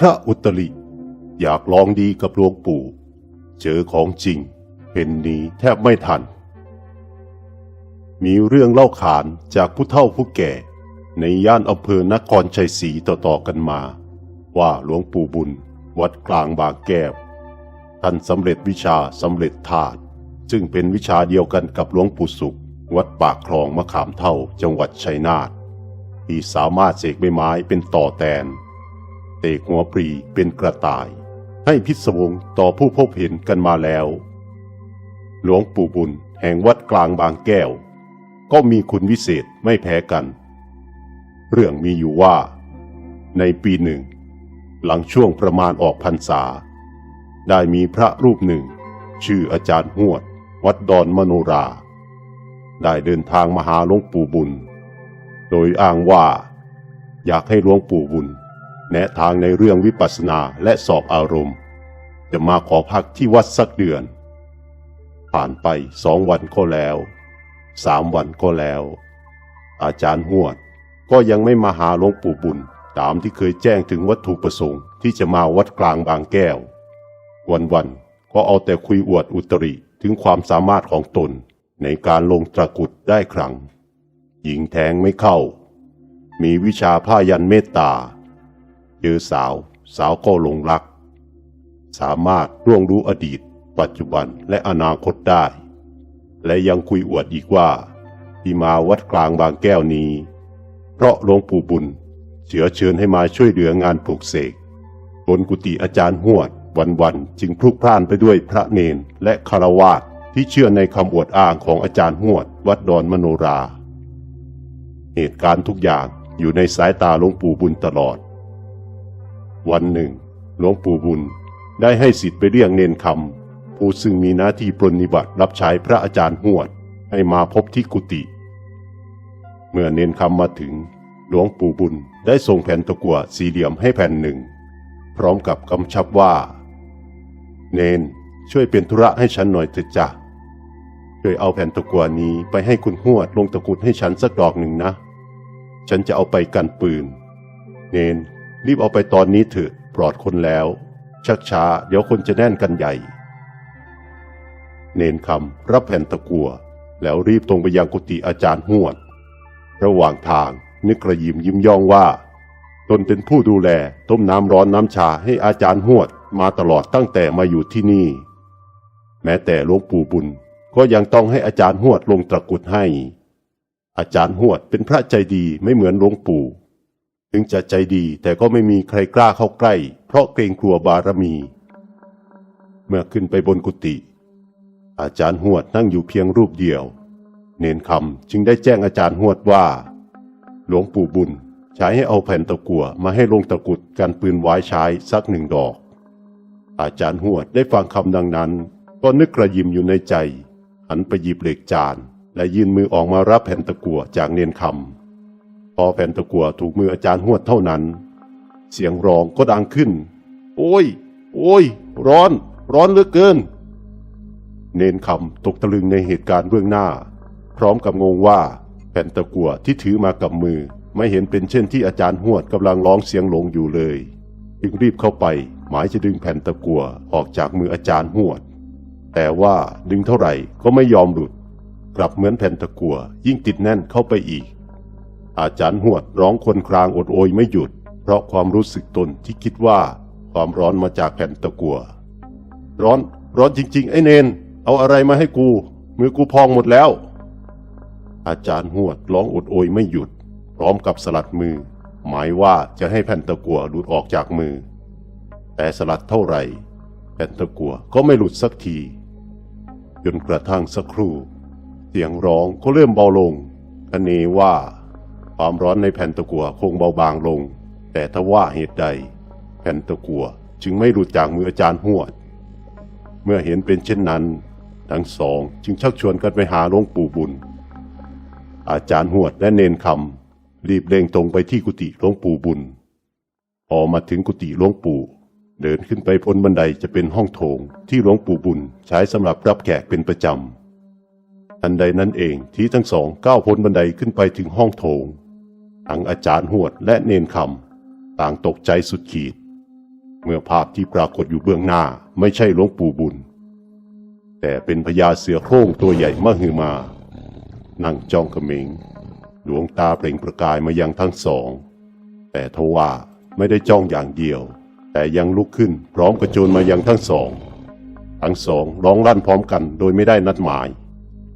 พระอุตริ อยากลองดีกับหลวงปู่ เจอของจริง เห็นนี้แทบไม่ทัน มีเรื่องเล่าขานจากผู้เฒ่าผู้แก่ ในย่านอำเภอนครชัยศรีต่อๆกันมา ว่าหลวงปู่บุญวัดกลางบางแก้ว ท่านสำเร็จวิชาสำเร็จธาตุซึ่งเป็นวิชาเดียวกันกับหลวงปู่สุข วัดปากคลองมะขามเท่าจังหวัดชัยนาทที่สามารถเสกใบไม้เป็นต่อแตน เตกหัวปรีเป็นกระต่าย ให้พิศวงต่อผู้พบเห็นกันมาแล้ว หลวงปู่บุญแห่งวัดกลางบางแก้ว ก็มีคุณวิเศษไม่แพ้กัน เรื่องมีอยู่ว่า ในปีหนึ่ง หลังช่วงประมาณออกพรรษา ได้มีพระรูปหนึ่ง ชื่ออาจารย์หวด วัดดอนมโนรา ได้เดินทางมาหาหลวงปู่บุญ โดยอ้างว่าอยากให้หลวงปู่บุญ แนะทางในเรื่องวิปัสสนาและสอบอารมณ์ จะมาขอพักที่วัดสักเดือน ผ่านไปสองวันก็แล้ว สามวันก็แล้ว อาจารย์หวดก็ยังไม่มาหาหลวงปู่บุญตามที่เคยแจ้งถึงวัตถุประสงค์ที่จะมาวัดกลางบางแก้ว วันๆก็เอาแต่คุยอวดอุตริถึงความสามารถของตนในการลงตะกรุดได้ครั้งหญิงแทงไม่เข้า มีวิชาผ้ายันเมตตา จอสาว สาวก็หลงรัก สามารถร่วงรู้อดีต ปัจจุบันและอนาคตได้ และยังคุยอวดอีกว่า ที่มาวัดกลางบางแก้วนี้ เพราะหลวงปู่บุญเชื้อเชิญให้มาช่วยเหลืองานปลูกเสกบนกุฏิอาจารย์หวด วันๆจึงพลุกพล่านไปด้วยพระเนนและคารวาสที่เชื่อในคำอวดอ้างของอาจารย์หวด วัดดอนมโนรา เหตุการณ์ทุกอย่างอยู่ในสายตาหลวงปู่บุญตลอด วันหนึ่ง หลวงปู่บุญได้ให้สิทธิ์ไปเรียกเนนคำผู้ซึ่งมีหน้าที่ปรนนิบัติรับใช้พระอาจารย์หวดให้มาพบที่กุฏิเมื่อเนนคำมาถึง หลวงปู่บุญได้ส่งแผ่นตะกั่วสี่เหลี่ยมให้แผ่นหนึ่ง พร้อมกับกำชับว่า เนนช่วยเป็นธุระให้ฉันหน่อยเถิดจ้ะช่วยเอาแผ่นตะกั่วนี้ไปให้คุณหวดลงตะกุดให้ฉันสักดอกหนึ่งนะ ฉันจะเอาไปกันปืน เนน รีบเอาไปตอนนี้เถอะปลอดคนแล้ว ชักช้าเดี๋ยวคนจะแน่นกันใหญ่ เนนคำรับแผ่นตะกัว แล้วรีบตรงไปยังกุฏิอาจารย์หวด ระหว่างทางนึกกระยิมยิ้มย่องว่า ตนเป็นผู้ดูแลต้มน้ำร้อนน้ำชาให้อาจารย์หวดมาตลอดตั้งแต่มาอยู่ที่นี่ แม้แต่หลวงปู่บุญก็ยังต้องให้อาจารย์หวดลงตะกรุดให้ อาจารย์หวดเป็นพระใจดีไม่เหมือนหลวงปู่ ถึงจะใจดีแต่ก็ไม่มีใครกล้าเข้าใกล้ เพราะเกรงกลัวบารมี เมื่อขึ้นไปบนกุฏิอาจารย์หวดนั่งอยู่เพียงรูปเดียว เนนคำจึงได้แจ้งอาจารย์หวดว่า หลวงปู่บุญใช้ให้เอาแผ่นตะกั่วมาให้ลงตะกุดกันปืนไว้ใช้สักหนึ่งดอก อาจารย์หวดได้ฟังคำดังนั้น ก็นึกกระยิมอยู่ในใจ หันไปหยิบเหล็กจาน และยื่นมือออกมารับแผ่นตะกั่วจากเนนคำ พอแผ่นตะกั่วถูกมืออาจารย์หวดเท่านั้น เสียงร้องก็ดังขึ้น โอ้ย โอ้ย ร้อน ร้อนเหลือเกิน เนนคำตกตะลึงในเหตุการณ์เบื้องหน้า พร้อมกับงงว่าแผ่นตะกั่วที่ถือมากับมือไม่เห็นเป็นเช่นที่อาจารย์หวดกำลังร้องเสียงหลงอยู่เลย จึงรีบเข้าไป หมายจะดึงแผ่นตะกั่วออกจากมืออาจารย์หวด แต่ว่าดึงเท่าไหร่ก็ไม่ยอมหลุด กลับเหมือนแผ่นตะกั่วยิ่งติดแน่นเข้าไปอีก อาจารย์หวดร้องคนครางอดโอยไม่หยุด เพราะความรู้สึกตนที่คิดว่าความร้อนมาจากแผ่นตะกัว ร้อนร้อนจริง ๆ ไอ้เนน เอาอะไรมาให้กู มือกูพองหมดแล้ว อาจารย์หวดร้องอดโอยไม่หยุด พร้อมกับสลัดมือ หมายว่าจะให้แผ่นตะกัวหลุดออกจากมือ แต่สลัดเท่าไหร่ แผ่นตะกัวก็ไม่หลุดสักที จนกระทั่งสักครู่ เสียงร้องก็เริ่มเบาลงคเนว่า ความร้อนในแผ่นตะกั่วคงเบาบางลง แต่ถ้าว่าเหตุใด แผ่นตะกั่วจึงไม่หลุดจากมืออาจารย์หวด เมื่อเห็นเป็นเช่นนั้น ทั้งสองจึงชักชวนกันไปหาหลวงปู่บุญ อาจารย์หวดและเนนคำรีบเร่งตรงไปที่กุฏิหลวงปู่บุญ พอมาถึงกุฏิหลวงปู่ เดินขึ้นไปพ้นบันไดจะเป็นห้องโถงที่หลวงปู่บุญใช้สำหรับรับแขกเป็นประจำทันใดนั้นเองที่ทั้งสองก้าวพ้นบันไดขึ้นไปถึงห้องโถง ทั้งอาจารย์หวดและเนนคำต่างตกใจสุดขีด เมื่อภาพที่ปรากฏอยู่เบื้องหน้าไม่ใช่หลวงปู่บุญ แต่เป็นพญาเสือโคร่งตัวใหญ่มหึมา นั่งจ้องขมิงดวงตาเปล่งประกายมายังทั้งสอง แต่ทว่าไม่ได้จ้องอย่างเดียว แต่ยังลุกขึ้นพร้อมกระโจนมายังทั้งสอง ทั้งสองร้องลั่นพร้อมกันโดยไม่ได้นัดหมาย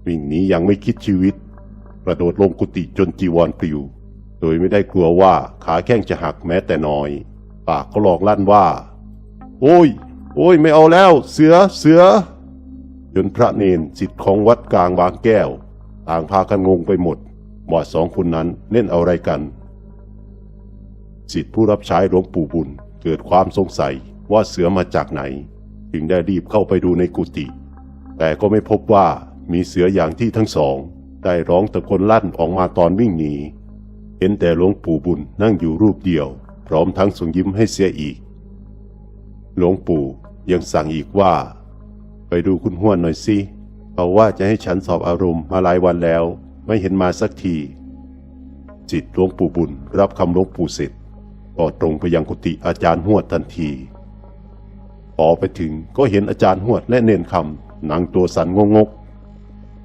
วิ่งหนียังไม่คิดชีวิต กระโดดลงกุฏิจนจีวรปลิว โดยไม่ได้กลัวว่าขาแข้งจะหักแม้แต่น้อย ปากก็หลอกลั่นว่า โอ้ย โอ้ยไม่เอาแล้ว เสือเสือ จนพระเนนสิทธิ์ของวัดกลางบางแก้ว ต่างพากันงงไปหมดว่าสองคนนั้นเล่นอะไรกันสิทธิผู้รับใช้หลวงปู่บุญเกิดความสงสัยว่าเสือมาจากไหน จึงได้รีบเข้าไปดูในกุฏิแต่ก็ไม่พบว่ามีเสืออย่างที่ทั้งสอง ได้ร้องตะโกนลั่นออกมาตอนวิ่งหนี เห็นแต่หลวงปู่บุญนั่งอยู่รูปเดียว พร้อมทั้งส่งยิ้มให้เสียอีก หลวงปู่ยังสั่งอีกว่า ไปดูคุณห้วนหน่อยสิเขาว่าจะให้ฉันสอบอารมณ์มาหลายวันแล้ว ไม่เห็นมาสักที จิตหลวงปู่บุญรับคำหลวงปู่เสร็จก็ตรงไปยังกุฏิอาจารย์หวดทันทีพอไปถึงก็เห็นอาจารย์หวดและเนนคำนั่งตัวสั่นงงก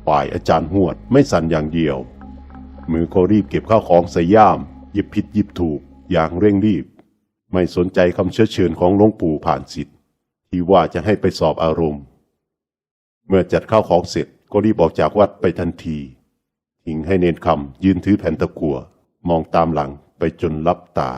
ฝ่ายอาจารย์หวดไม่สั่นอย่างเดียว มือก็รีบเก็บข้าวของใส่ย่าม หยิบผิดหยิบถูกอย่างเร่งรีบ ไม่สนใจคำเชื้อเชิญของหลวงปู่ผ่านสิทธิ์ที่ว่าจะให้ไปสอบอารมณ์ เมื่อจัดข้าวของเสร็จก็รีบออกจากวัดไปทันทีทิ้งให้เนนคำยืนถือแผ่นตะกัว มองตามหลังไปจนลับตา